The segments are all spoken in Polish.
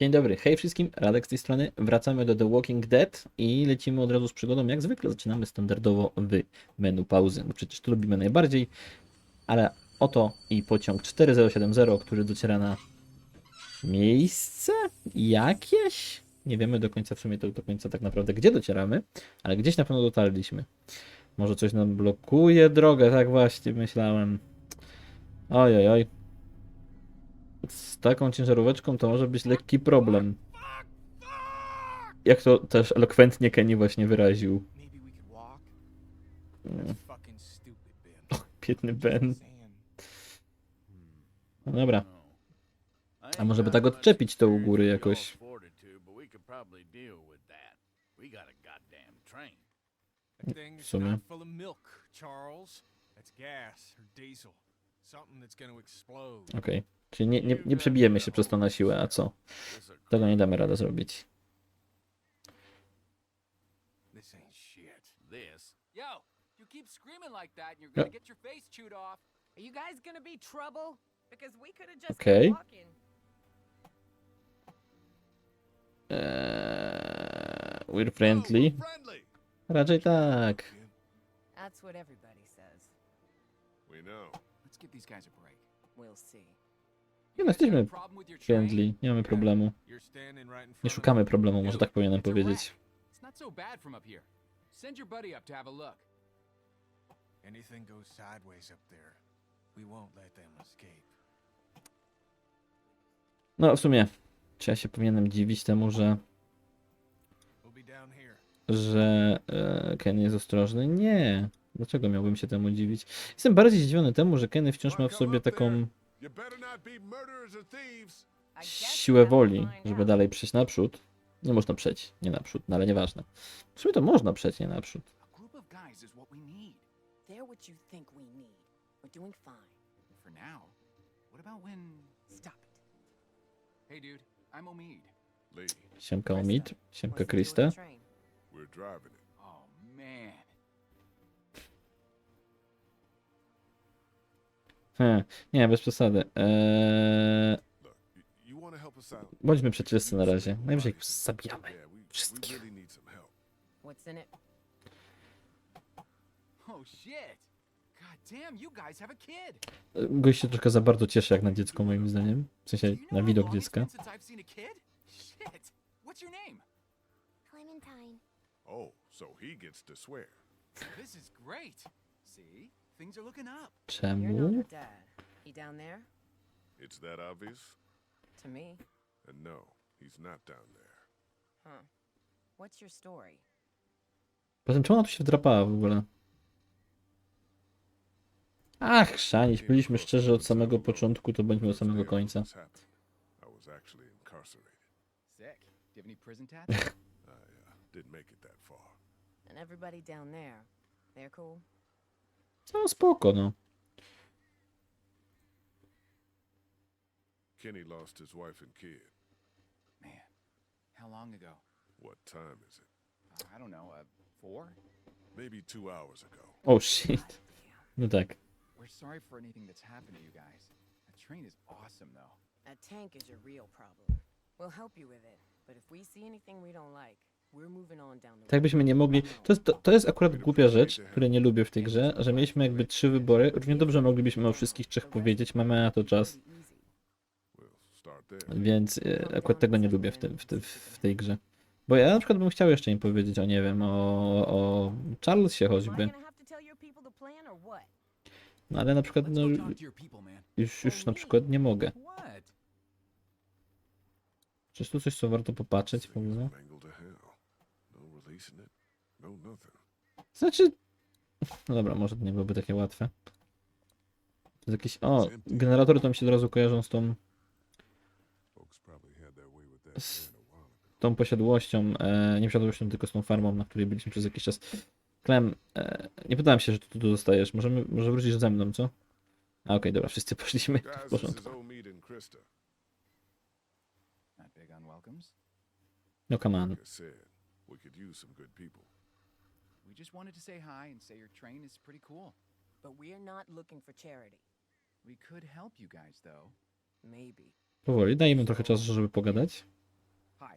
Dzień dobry, hej wszystkim, Radek z tej strony. Wracamy do The Walking Dead i lecimy od razu z przygodą. Jak zwykle zaczynamy standardowo w menu pauzy. No przecież to lubimy najbardziej, ale oto i pociąg 4070, który dociera na miejsce jakieś. Nie wiemy do końca, w sumie to do końca tak naprawdę gdzie docieramy, ale gdzieś na pewno dotarliśmy. Może coś nam blokuje drogę, tak właśnie myślałem. Oj, oj, oj. Z taką ciężaróweczką to może być lekki problem. Jak to też elokwentnie Kenny właśnie wyraził. Ben. Biedny Ben. No dobra. A może by tak odczepić to u góry jakoś? Thing's sumie. not full Czyli nie, nie, nie przebijemy się przez to na siłę, a co? Tego nie damy rady zrobić. Keep screaming like that and you're Yeah. gonna get your face chewed off. Are you guys gonna be trouble? Because we could have just Okay. walking. Eee, we're friendly. Raczej tak. That's what everybody says. We know. Let's give these guys a break. We'll see. Nie no, jesteśmy friendly, nie mamy problemu. Nie szukamy problemu, może tak powinienem powiedzieć. Anything goes sideways up there. We won't let them escape. No w sumie, czy ja się powinienem dziwić temu, że, We'll be down here. że e, Kenny jest ostrożny? Nie. Dlaczego miałbym się temu dziwić? Jestem bardziej zdziwiony temu, że Kenny wciąż ma w sobie taką Siłę woli, żeby dalej przejść naprzód. Nie można przejść, nie naprzód, no ale nieważne. W sumie to można przejść, nie naprzód. A group of guys is what He, nie, bez przesady. Eee, bądźmy przeczysty na razie. Najwyżej ich zabijamy. Wszystkich. Oh, shit. God damn, you guys have a kid. Gość się troszkę za bardzo cieszy jak na dziecko moim zdaniem. W sensie na widok dziecka. Oh, so he gets to swear. This is great. See? Things are looking up. You're Czemu? not her dad. He down there? It's that obvious? To me. And no, he's not down there. Huh. What's your story? Poza tym czemu ona tu się wdrapała w ogóle? Ach, szanić, byliśmy szczerzy od samego początku, to bądźmy od samego końca. I uh, didn't make it that far. And everybody down there. They're cool? No spoko, no. Kenny lost his wife and kid. Man, how long ago? What time is it? Uh, I don't know. Uh, four? Maybe two hours ago. Oh shit. No tak. We're sorry for anything that's happened to you guys. That train is awesome, though. A tank is your real problem. We'll help you with it. But if we see anything we don't like, Tak byśmy nie mogli. To jest, to, to jest akurat głupia rzecz, której nie lubię w tej grze, że mieliśmy jakby trzy wybory. Równie dobrze moglibyśmy o wszystkich trzech powiedzieć, mamy na to czas, więc e, akurat tego nie lubię w, te, w, te, w tej grze. Bo ja na przykład bym chciał jeszcze im powiedzieć o, nie wiem, o, o Charlesie choćby. No ale na przykład, no, już, już na przykład nie mogę. What? Czy jest tu coś, co warto popatrzeć w ogóle? Mangled to hell. No releasing it. No nothing. Znaczy... No dobra, może to nie byłoby takie łatwe. To jest jakiś... O, generatory to mi się od razu kojarzą z tą, ago. tą posiadłością, e, nie posiadłością, tylko z tą farmą, na której byliśmy przez jakiś czas. Klem, e, nie pytałem się, że tu, tu zostajesz. Możemy, może wrócisz ze mną, co? A okej, dobra, wszyscy poszliśmy. W porządku. No come on. Like I said, we could use some good people. We just wanted to say hi and say your train is pretty cool. But we're not looking for charity. We could help you guys, though. Maybe. Powoli, dajmy trochę czasu, żeby pogadać. Uh,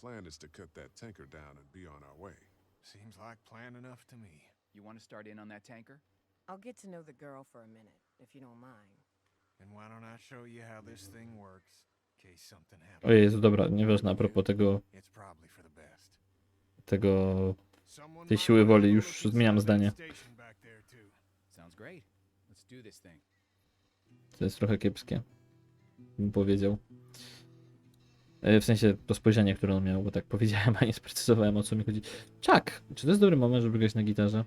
plan is to cut that tanker down and be on our way. Seems like plan enough to me. You want to start in on that tanker? I'll get to know the girl for a minute, if you don't mind. And why don't I show you how this thing works? In case something O happens. Jezu, dobra, nieważne, a propos tego, It's probably for the best. Tego Tej siły woli, już zmieniam zdanie. To jest trochę kiepskie. Bym powiedział. E, W sensie to spojrzenie, które on miał, bo tak powiedziałem, a nie sprecyzowałem o co mi chodzi. Czak! Czy to jest dobry moment, żeby grać na gitarze?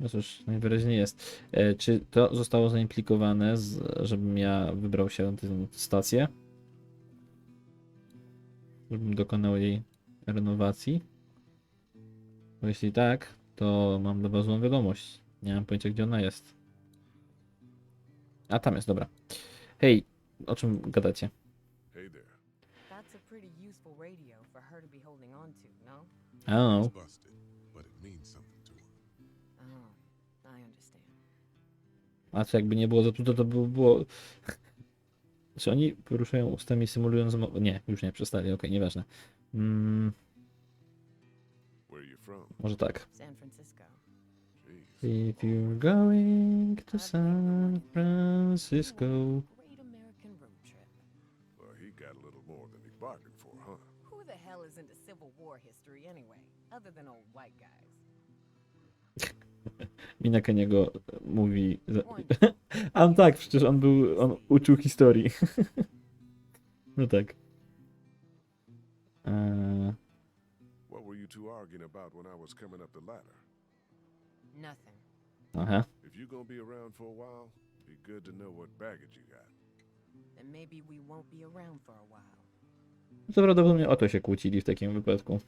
No cóż, najwyraźniej jest. E, Czy to zostało zaimplikowane, z, żebym ja wybrał się na tę stację? Żebym dokonał jej renowacji? Bo jeśli tak, to mam dla was złą wiadomość. Nie mam pojęcia, gdzie ona jest. A tam jest, dobra. Hej, o czym gadacie? Hey there. That's a pretty useful radio for her to be holding on to, no? I don't It's know. busted, but it means something to her. Oh, I understand. A co jakby nie było zepsute, to by było... Czy oni poruszają ustami symulując... mo- Nie, już nie, przestali, okej, nieważne. Mm, może tak. If you're going to San Francisco... Who the hell is into Civil War history anyway, other than old white guys? Mina Keniego mówi... A on tak, przecież on był... on uczył historii. no tak. Eee, What were you two arguing about when I was coming up the ladder? Nothing. aha. If you're gonna be around for a while, be good to know what baggage you got. Then maybe we won't be around for a while. To prawdopodobnie o to się kłócili w takim wypadku.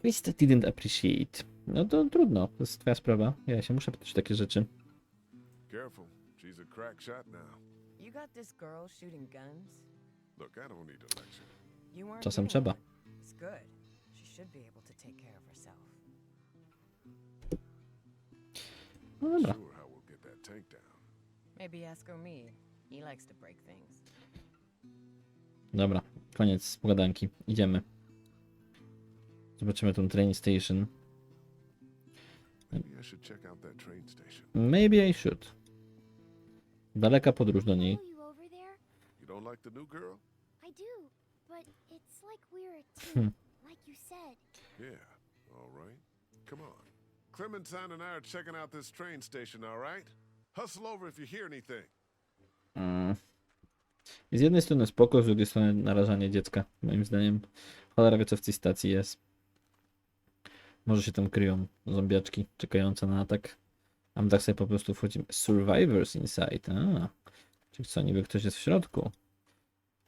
Krista didn't appreciate. No to trudno, to jest twoja sprawa. Ja się muszę pytać o takie rzeczy. Careful, she's a crack shot now. You got this girl shooting guns? Look, I don't need a lecture. You weren't Czasem trzeba. It's good. She should be able to take care of herself. No dobra. Sure how we'll get that tank down. Maybe ask Omid. He likes to break things. Dobra, koniec pogadanki. Idziemy. Zobaczymy tą train station. Maybe I should. Daleka podróż do niej. Hmm. Clementine and I are checking out this train station, all right? Hustle over if you hear anything. Mm. Z jednej strony spoko, z drugiej strony narażanie dziecka, moim zdaniem. Cholera wie co w tej stacji jest. Może się tam kryją zombiaczki czekające na atak. A my tak sobie po prostu wchodzimy. Survivors inside. A. Czyli co, niby ktoś jest w środku.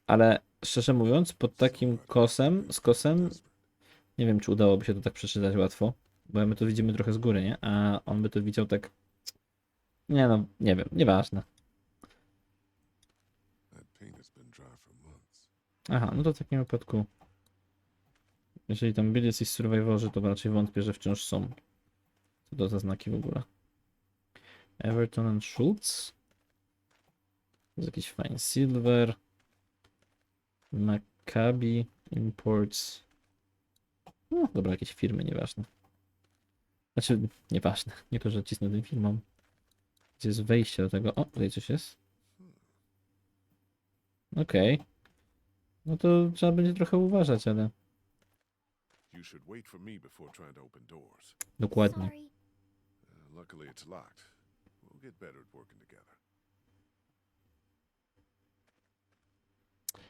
Ale szczerze mówiąc, pod takim kosem, z kosem, nie wiem czy udałoby się to tak przeczytać łatwo. Bo my to widzimy trochę z góry, nie? A on by to widział tak... Nie no, nie wiem, nieważne. Aha, no to w takim wypadku. Jeżeli tam byli jacyś survivorzy, to raczej wątpię, że wciąż są. Co to za znaki w ogóle? Everton and Schultz. To jest jakiś fine silver. Maccabi Imports. No dobra, jakieś firmy, nieważne. Znaczy, nieważne. Nie to, że cisnę tym firmom. Gdzie jest wejście do tego? O, tutaj coś jest. Okej. No to trzeba będzie trochę uważać, ale You should wait for me before trying to open doors. dokładnie. Uh, luckily, it's locked. We'll get better at working together.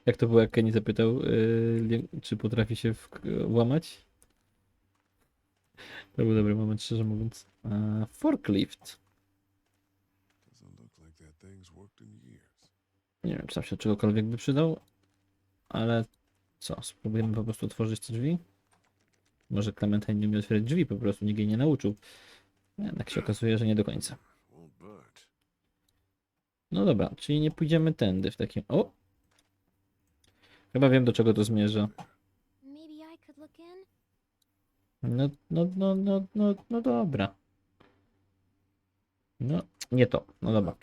Jak to było, jak Kenny zapytał, yy, czy potrafi się w, łamać? To był dobry moment, szczerze mówiąc. Forklift. Nie wiem, czy tam się czegokolwiek by przydał, ale co, spróbujemy po prostu otworzyć te drzwi? Może Clementine nie umie otwierać drzwi, po prostu nikt jej nie nauczył. Jednak się okazuje, że nie do końca. No dobra, czyli nie pójdziemy tędy w takim... O! Chyba wiem, do czego to zmierza. No, no, no, no, no, no dobra. No, nie to. No dobra.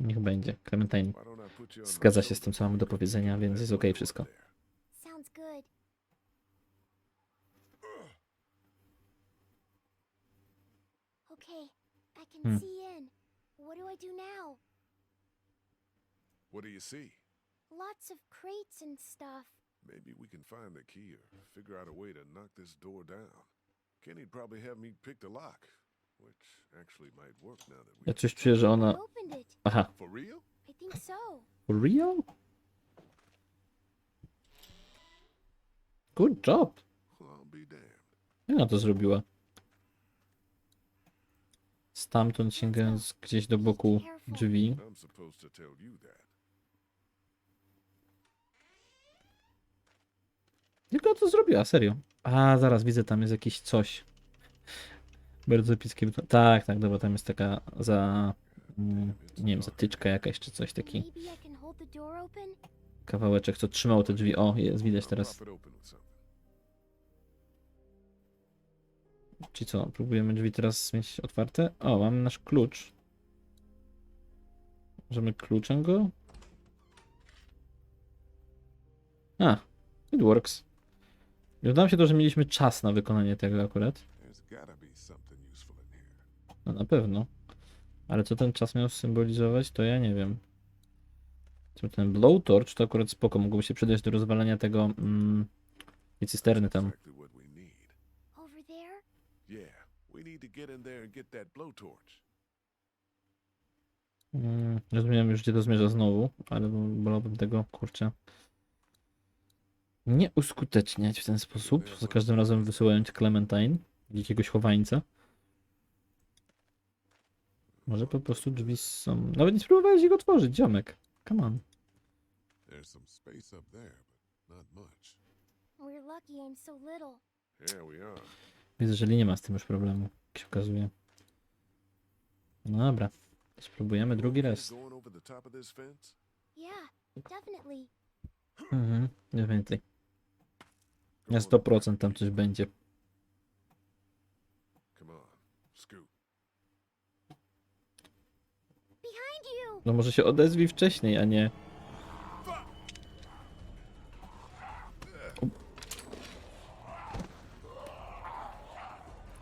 Niech będzie. Clementine zgadza się z tym, co mamy do powiedzenia, więc jest okej load wszystko. Can Hmm. see in. What do I do now? What do you see? Lots of crates and stuff. Maybe we can find the key or figure out a way to knock this door down. Kenny'd probably have me pick the lock, which actually might work now that we. Ja coś czuję, że ona... I opened it. Aha, For real? I think so. for real? Good job. Well, I'll be damned. Jak ona to zrobiła? Stamtąd sięgając gdzieś do boku drzwi. Supposed to zrobiła? Serio? A, zaraz widzę, tam jest jakieś coś. Bardzo epickie. Tak, tak, dobra, tam jest taka za... Mm, nie wiem, zatyczka jakaś, czy coś taki. Kawałeczek, co trzymał te drzwi. O, jest, widać teraz. Czy co, próbujemy drzwi teraz mieć otwarte? O, mamy nasz klucz. Możemy kluczem go? A, it works. Wydaje mi się to, że mieliśmy czas na wykonanie tego akurat. No na pewno. Ale co ten czas miał symbolizować, to ja nie wiem. Co ten blowtorch to akurat spoko, mogłoby się przydać do rozwalania tego mm, tej cysterny tam. Exactly what we need. Over there? Yeah, we need to get in there and get that blowtorch. Mm, rozumiem już gdzie to zmierza znowu, ale wolałbym tego, kurczę, nie uskuteczniać w ten sposób, za każdym razem wysyłając Clementine, jakiegoś chowańca. Może po prostu drzwi są... Nawet nie spróbowałeś ich otworzyć, ziomek. Come on. There's some space up there, but not much. We're lucky I'm so little. Here we are. Widzę, że nie ma z tym już problemu, jak się okazuje. No dobra, spróbujemy drugi raz. Mhm, definitely. Na on, 100% tam coś będzie. No może się odezwij wcześniej, a nie...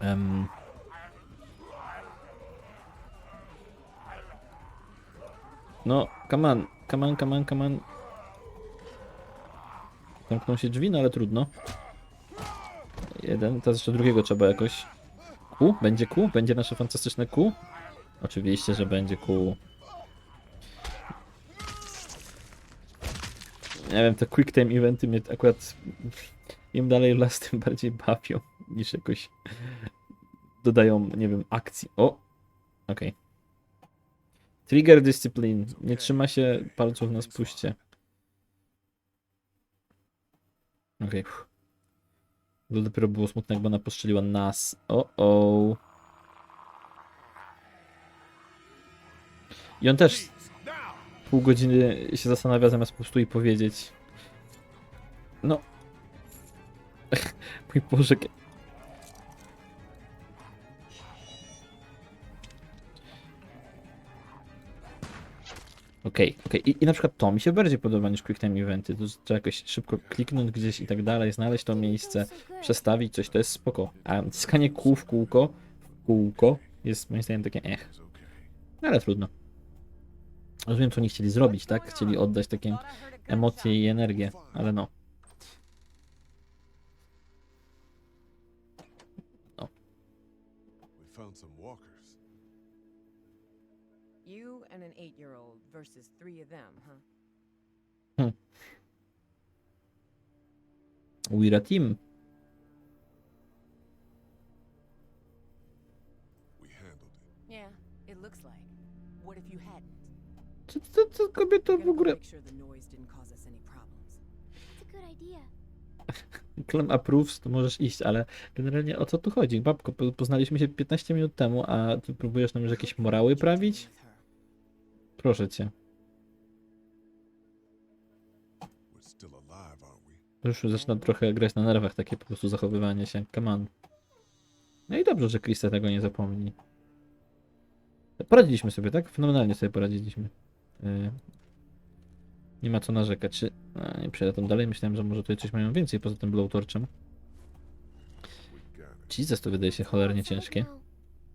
Em. No, come on, come on, come on, come on. Zamkną się drzwi, no ale trudno. Jeden, teraz jeszcze drugiego trzeba jakoś. Ku? Będzie ku? Będzie nasze fantastyczne ku? Oczywiście, że będzie ku. Nie wiem, te quick time eventy mnie akurat im dalej las, tym bardziej bawią niż jakoś dodają, nie wiem, akcji. O! Okej. Trigger discipline. Nie trzyma się palców na spuście. Okej. Okay. To dopiero było smutne, jakby ona postrzeliła nas. O, o. I on też pół godziny się zastanawia, zamiast po prostu jej powiedzieć. No. Mój Boże. Okej, okej. I, I na przykład to mi się bardziej podoba niż quick time eventy. To trzeba jakoś szybko kliknąć gdzieś i tak dalej, znaleźć to miejsce, przestawić coś, to jest spoko. A naciskanie kół w kółko, w kółko jest moim zdaniem takie ech. Okay. Ale trudno. Rozumiem, co oni chcieli zrobić, tak? Chcieli oddać takie emocje i energię, ale no. Walkers. You and an eight-year-old versus three of them, huh? We're a team. We handled it. Yeah, it looks like. What if you hadn't? Co, co, co kobieta w ogóle... make sure the noise didn't cause us any problems. It's a good idea. Clem approves, to możesz iść, ale generalnie o co tu chodzi? Babko, po- poznaliśmy się 15 minut temu, a ty próbujesz nam już jakieś morały prawić? Proszę cię. Już zaczyna trochę grać na nerwach takie po prostu zachowywanie się. Come on. No i dobrze, że Krista tego nie zapomni. Poradziliśmy sobie, tak? Fenomenalnie sobie poradziliśmy. Yy, nie ma co narzekać. Czy... A, nie przejdę tam dalej. Myślałem, że może tutaj coś mają więcej poza tym blowtorczem. It. Jesus, to wydaje się cholernie ciężkie. now.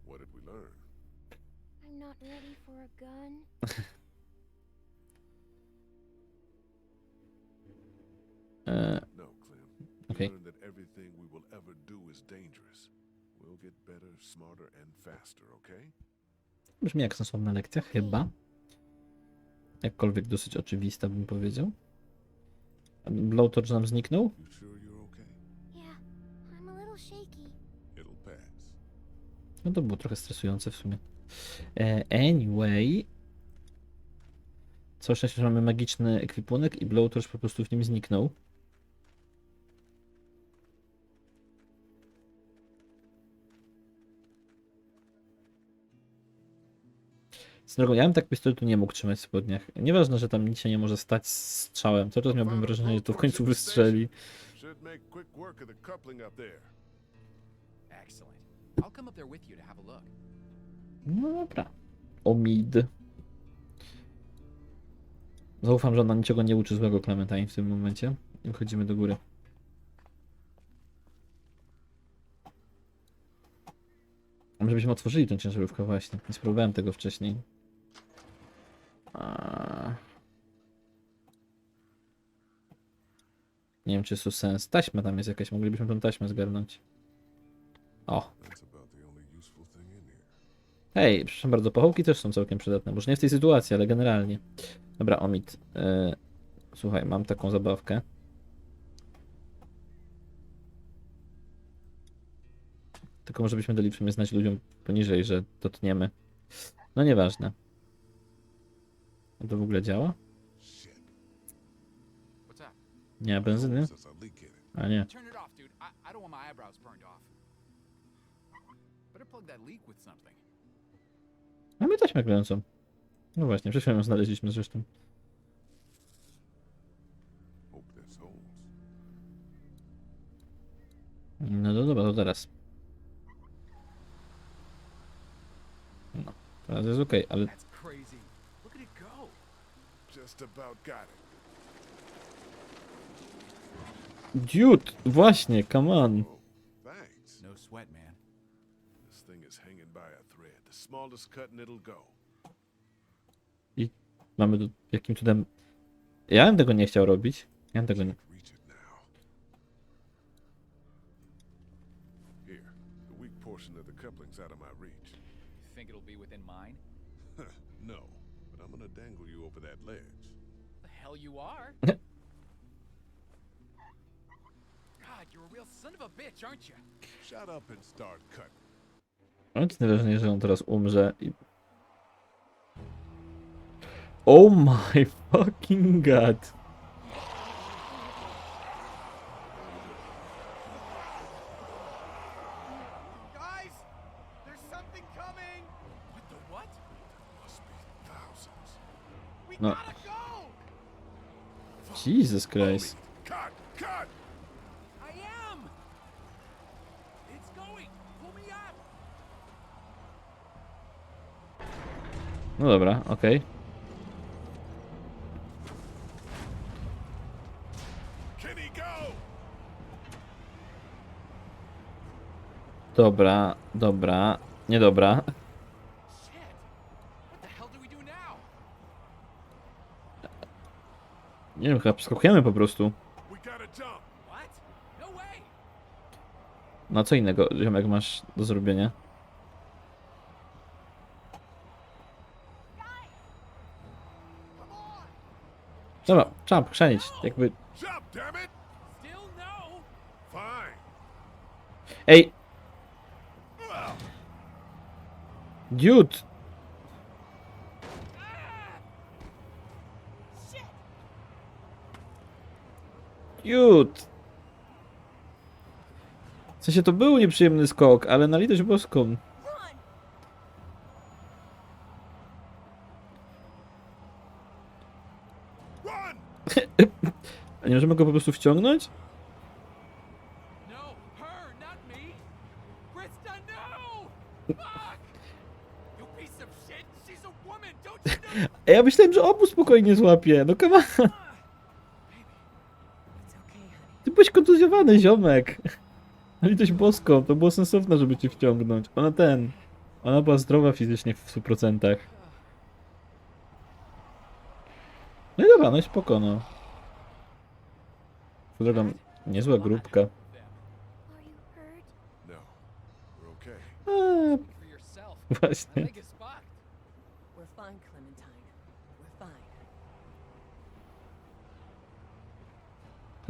What did we learn? I'm not ready for a Eee, No, Clem. Okay. learned that everything we will ever do is dangerous. We'll get better, smarter, and faster, okay? brzmi jak sensowna lekcja, chyba. Jakkolwiek dosyć oczywista, bym powiedział. A Blowtorch nam zniknął? You sure you're okay? Yeah, I'm a little shaky. It'll pass. No to było trochę stresujące w sumie. E, anyway. Co szczęście, że mamy magiczny ekwipunek i Blowtorch po prostu w nim zniknął. Z drogą, ja bym tak pistoletu nie mógł trzymać w spodniach. Nieważne, że tam nic się nie może stać z strzałem. Cały czas miałbym wrażenie, że to w końcu wystrzeli. Should make quick Zaufam, że ona niczego nie uczy złego Clementine w tym momencie. I wchodzimy do góry. Może byśmy otworzyli tę ciężarówkę właśnie. Nie spróbowałem tego wcześniej. Nie wiem, czy jest tu sens. Taśma tam jest jakaś. Moglibyśmy tą taśmę zgarnąć. O. Hej, przepraszam bardzo, pachołki też są całkiem przydatne. Może nie w tej sytuacji, ale generalnie. Dobra, Omid. e, słuchaj, mam taką zabawkę. Tylko może byśmy dali w sumie znać ludziom poniżej, że dotkniemy. No nieważne. A to w ogóle działa? Nie ma benzyny? A. A nie. Want my taśmę klejącą. No właśnie, przed chwilą ją znaleźliśmy zresztą. No to dobra, to teraz. No, teraz jest ok, ale. Dude, właśnie, come on. Oh. No sweat, man. This thing is hanging by a thread. The smallest cut and it'll go. Mamy tu jakim cudem. Ja bym tego nie chciał robić. Ja bym tego nie. You are? God, you're a real son of a bitch, aren't you? Shut up and start cutting. Mam ci wrażenie, że on teraz umrze i. Oh my fucking god. No. Jesus Christ. Cut! Cut! I am! It's going! Pull me up! No dobra, okej. Kenny, go! Dobra, dobra. Niedobra. Nie wiem, chyba przeskakujemy po prostu. No! No co innego, ziomek, masz do zrobienia? Dobra, jump, chrzanić. Jakby. Ej! Dude! Dude! W sensie to był nieprzyjemny skok, ale na litość boską. A nie możemy go po prostu wciągnąć? No! Her, not me! Krista, no! Fuck! You piece of shit! She's a woman, don't you know? A ja myślałem, że obu spokojnie złapie. No honey. Ty byłeś kontuzjowany, ziomek. No litość boską, to było sensowne, żeby cię wciągnąć. Ona ten... Ona była zdrowa fizycznie w 100%. No i dobra, no i spoko, no. Niezła grupka. No. Eee, właśnie. leg is spot. We're fine, Clementine. We're fine.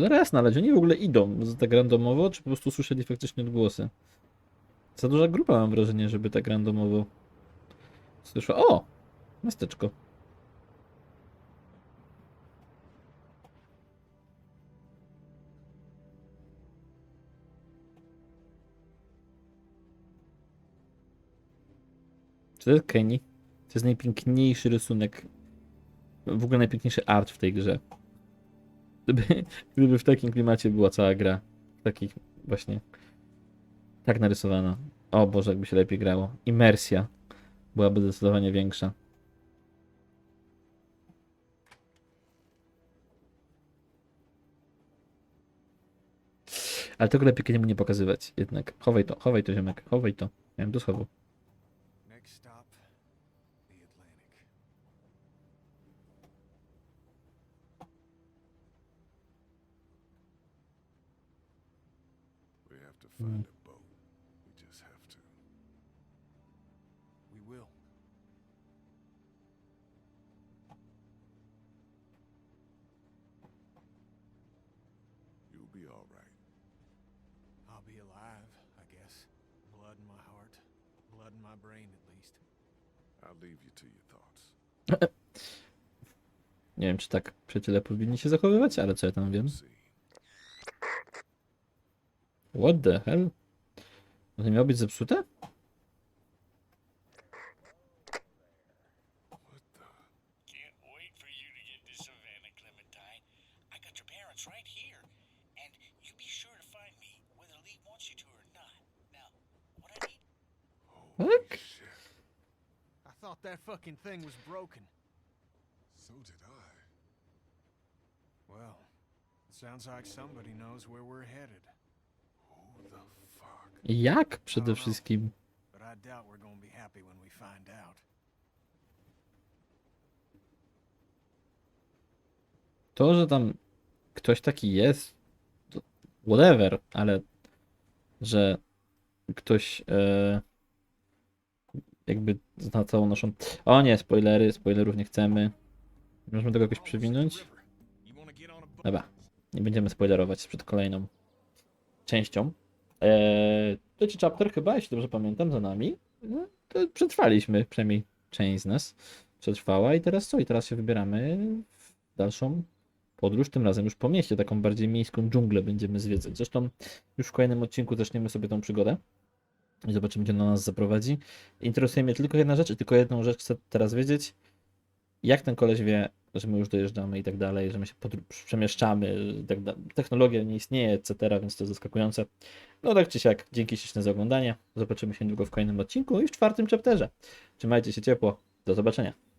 Cholera jasna, ale oni w ogóle idą? Tak randomowo, czy po prostu słyszeli faktycznie odgłosy? Za duża grupa mam wrażenie, żeby tak randomowo słyszała. O! Miasteczko. Czy to jest Kenny? To jest najpiękniejszy rysunek. W ogóle najpiękniejszy art w tej grze. Gdyby, gdyby w takim klimacie była cała gra. Takich właśnie. Tak narysowana. O Boże, jakby się lepiej grało. Imersja byłaby zdecydowanie większa. Ale tego lepiej mu nie pokazywać jednak. Chowaj to, chowaj to ziomek, chowaj to. Miałem do schowu. Next stop, the Atlantic. We have to find a boat. We just have to. We will. You'll be all right. I'll be alive, I guess. Blood in my heart. Blood in my brain, at least. I'll leave you to your thoughts. Nie wiem, czy tak przyjaciele powinni się zachowywać, ale co ja tam wiem? See. What the hell? To nie miało być zepsute? What the? Can't wait for you to get to Savannah, Clementine. I got your parents right here. And you be sure to find me, whether Lee wants you to or not. Now, what I need Holy I thought that fucking thing was broken. So did I. Well, it sounds like somebody knows where we're headed. Jak przede wszystkim? But I doubt we're gonna be happy when we find out. To, że tam ktoś taki jest, to whatever, ale że ktoś e, jakby zna całą naszą... O nie, spoilery, spoilerów nie chcemy. Możemy tego jakoś boat? Dobra, nie będziemy spoilerować przed kolejną częścią. Eee, trzeci chapter chyba, jeśli dobrze pamiętam, za nami. No, przetrwaliśmy, przynajmniej część z nas przetrwała i teraz co? I teraz się wybieramy w dalszą podróż, tym razem już po mieście, taką bardziej miejską dżunglę będziemy zwiedzać. Zresztą już w kolejnym odcinku zaczniemy sobie tą przygodę i zobaczymy, gdzie ona nas zaprowadzi. Interesuje mnie tylko jedna rzecz i tylko jedną rzecz chcę teraz wiedzieć. Jak ten koleś wie, że my już dojeżdżamy i tak dalej, że my się przemieszczamy, tak technologia nie istnieje, etc., więc to jest zaskakujące. No tak czy siak, dzięki śliczne za oglądanie. Zobaczymy się niedługo w kolejnym odcinku i w czwartym chapterze. Trzymajcie się ciepło. Do zobaczenia.